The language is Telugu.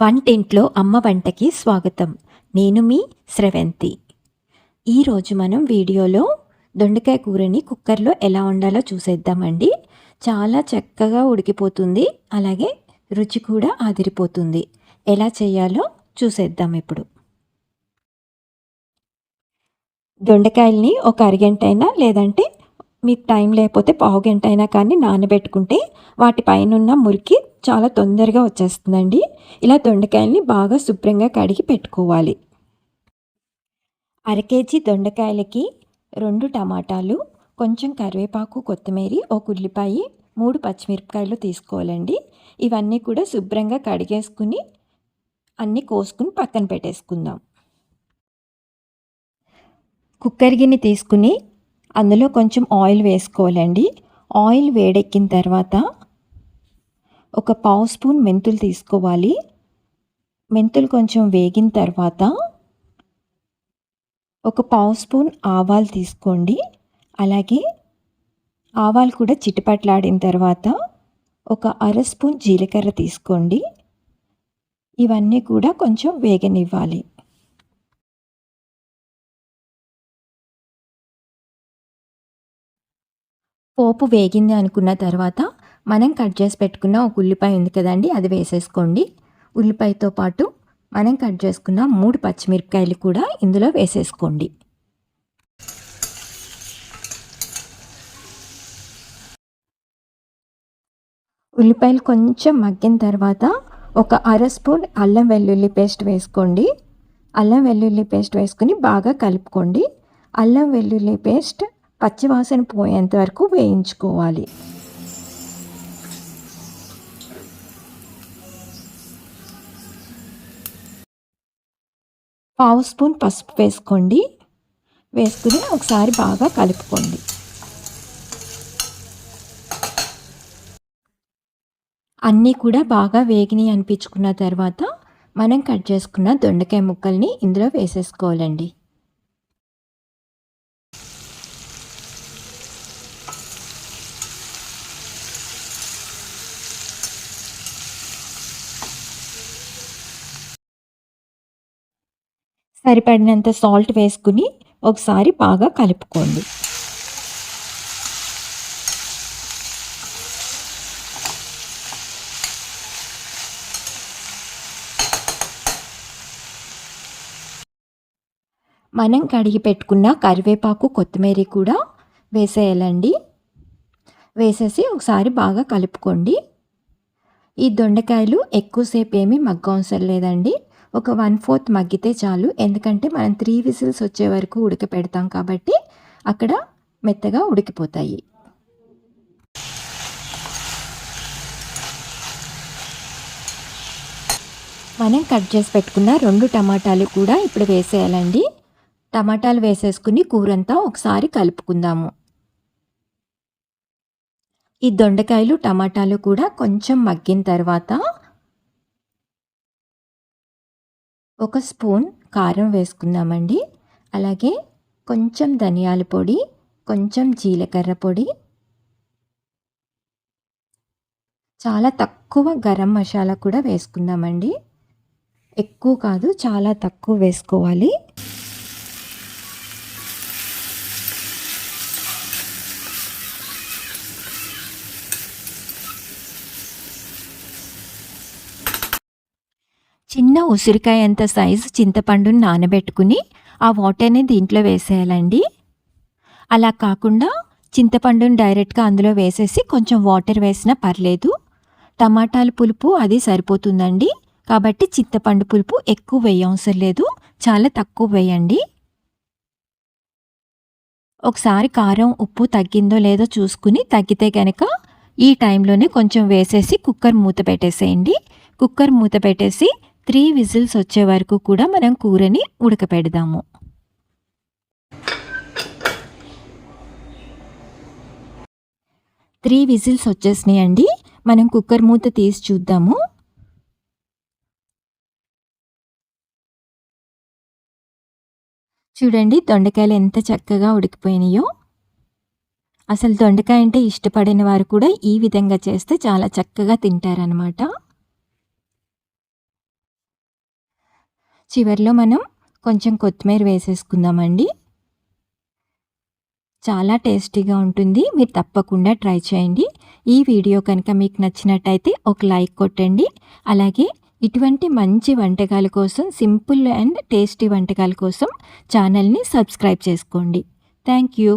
వంటింట్లో అమ్మ వంటకి స్వాగతం. నేను మీ స్రవంతి ఈరోజు మనం వీడియోలో దొండకాయ కూరని కుక్కర్లో ఎలా వండాలో చూసేద్దామండి. చాలా చక్కగా ఉడికిపోతుంది. అలాగే రుచి కూడా ఆదిరిపోతుంది. ఎలా చేయాలో చూసేద్దాం ఇప్పుడు. దొండకాయల్ని ఒక అరగంట అయినా లేదంటే మీకు టైం లేకపోతే పావు గంట అయినా కానీ నానబెట్టుకుంటే వాటి పైన మురికి చాలా తొందరగా వచ్చేస్తుందండి. ఇలా దొండకాయల్ని బాగా శుభ్రంగా కడిగి పెట్టుకోవాలి. అర కేజీ దొండకాయలకి రెండు టమాటాలు కొంచెం కరివేపాకు కొత్తిమీర ఒక ఉల్లిపాయ మూడు పచ్చిమిరపకాయలు తీసుకోవాలండి. ఇవన్నీ కూడా శుభ్రంగా కడిగేసుకుని అన్నీ కోసుకుని పక్కన పెట్టేసుకుందాం. కుక్కర్ గిన్నె తీసుకుని అందులో కొంచెం ఆయిల్ వేసుకోవాలండి. ఆయిల్ వేడెక్కిన తర్వాత ఒక పావు స్పూన్ మెంతులు తీసుకోవాలి. మెంతులు కొంచెం వేగిన తర్వాత ఒక పావు స్పూన్ ఆవాలు తీసుకోండి. అలాగే ఆవాలు కూడా చిటిపట్లాడిన తర్వాత ఒక అర స్పూన్ జీలకర్ర తీసుకోండి. ఇవన్నీ కూడా కొంచెం వేగనివ్వాలి. పోపు వేగింది అనుకున్న తర్వాత మనం కట్ చేసి పెట్టుకున్న ఒక ఉల్లిపాయ ఉంది కదండి అది వేసేసుకోండి. ఉల్లిపాయతో పాటు మనం కట్ చేసుకున్న మూడు పచ్చిమిరపకాయలు కూడా ఇందులో వేసేసుకోండి. ఉల్లిపాయలు కొంచెం మగ్గిన తర్వాత ఒక అర స్పూన్ అల్లం వెల్లుల్లి పేస్ట్ వేసుకోండి. అల్లం వెల్లుల్లి పేస్ట్ వేసుకుని బాగా కలుపుకోండి. అల్లం వెల్లుల్లి పేస్ట్ పచ్చివాసన పోయేంత వరకు వేయించుకోవాలి. పావు స్పూన్ పసుపు వేసుకోండి. వేసుకుని ఒకసారి బాగా కలుపుకోండి. అన్నీ కూడా బాగా వేగినాయి అనిపించుకున్న తర్వాత మనం కట్ చేసుకున్న దొండకాయ ముక్కల్ని ఇందులో వేసేసుకోవాలండి. సరిపడినంత సాల్ట్ వేసుకుని ఒకసారి బాగా కలుపుకోండి. మనం కడిగి పెట్టుకున్న కరివేపాకు కొత్తిమీర కూడా వేసేయాలండి. వేసేసి ఒకసారి బాగా కలుపుకోండి. ఈ దొండకాయలు ఎక్కువసేపు ఏమీ మగ్గవసరం లేదండి. ఒక వన్ ఫోర్త్ మగ్గితే చాలు. ఎందుకంటే మనం త్రీ విజిల్స్ వచ్చే వరకు ఉడకపెడతాం కాబట్టి అక్కడ మెత్తగా ఉడికిపోతాయి. మనం కట్ చేసి పెట్టుకున్న రెండు టమాటాలు కూడా ఇప్పుడు వేసేయాలండి. టమాటాలు వేసేసుకుని కూరంతా ఒకసారి కలుపుకుందాము. ఈ దొండకాయలు టమాటాలు కూడా కొంచెం మగ్గిన తర్వాత ఒక స్పూన్ కారం వేసుకుందామండి. అలాగే కొంచెం ధనియాల పొడి కొంచెం జీలకర్ర పొడి. చాలా తక్కువ గరం మసాలా కూడా వేసుకుందామండి. ఎక్కువ కాదు చాలా తక్కువ వేసుకోవాలి. చిన్న ఉసిరికాయ అంత సైజు చింతపండుని నానబెట్టుకుని ఆ వాటర్ని దీంట్లో వేసేయాలండి. అలా కాకుండా చింతపండుని డైరెక్ట్గా అందులో వేసేసి కొంచెం వాటర్ వేసినా పర్లేదు. టమాటాల పులుపు అది సరిపోతుందండి. కాబట్టి చింతపండు పులుపు ఎక్కువ వేయవసరం లేదు. చాలా తక్కువ వేయండి. ఒకసారి కారం ఉప్పు తగ్గిందో లేదో చూసుకుని తగ్గితే కనుక ఈ టైంలోనే కొంచెం వేసేసి కుక్కర్ మూత పెట్టేసేయండి. కుక్కర్ మూత పెట్టేసి త్రీ విజిల్స్ వచ్చే వరకు కూడా మనం కూరని ఉడకపెడదాము. Three whistles వచ్చేసినాయండి. మనం కుక్కర్ మూత తీసి చూద్దాము. చూడండి దొండకాయలు ఎంత చక్కగా ఉడికిపోయినాయో. అసలు దొండకాయ అంటే ఇష్టపడిన వారు కూడా ఈ విధంగా చేస్తే చాలా చక్కగా తింటారనమాట చివరిలో మనం కొంచెం కొత్తిమీర వేసేసుకుందామండి. చాలా టేస్టీగా ఉంటుంది. మీరు తప్పకుండా ట్రై చేయండి. ఈ వీడియో కనుక మీకు నచ్చినట్టయితే ఒక లైక్ కొట్టండి. అలాగే ఇటువంటి మంచి వంటకాల కోసం సింపుల్ అండ్ టేస్టీ వంటకాల కోసం ఛానల్ని సబ్స్క్రైబ్ చేసుకోండి. Thank you.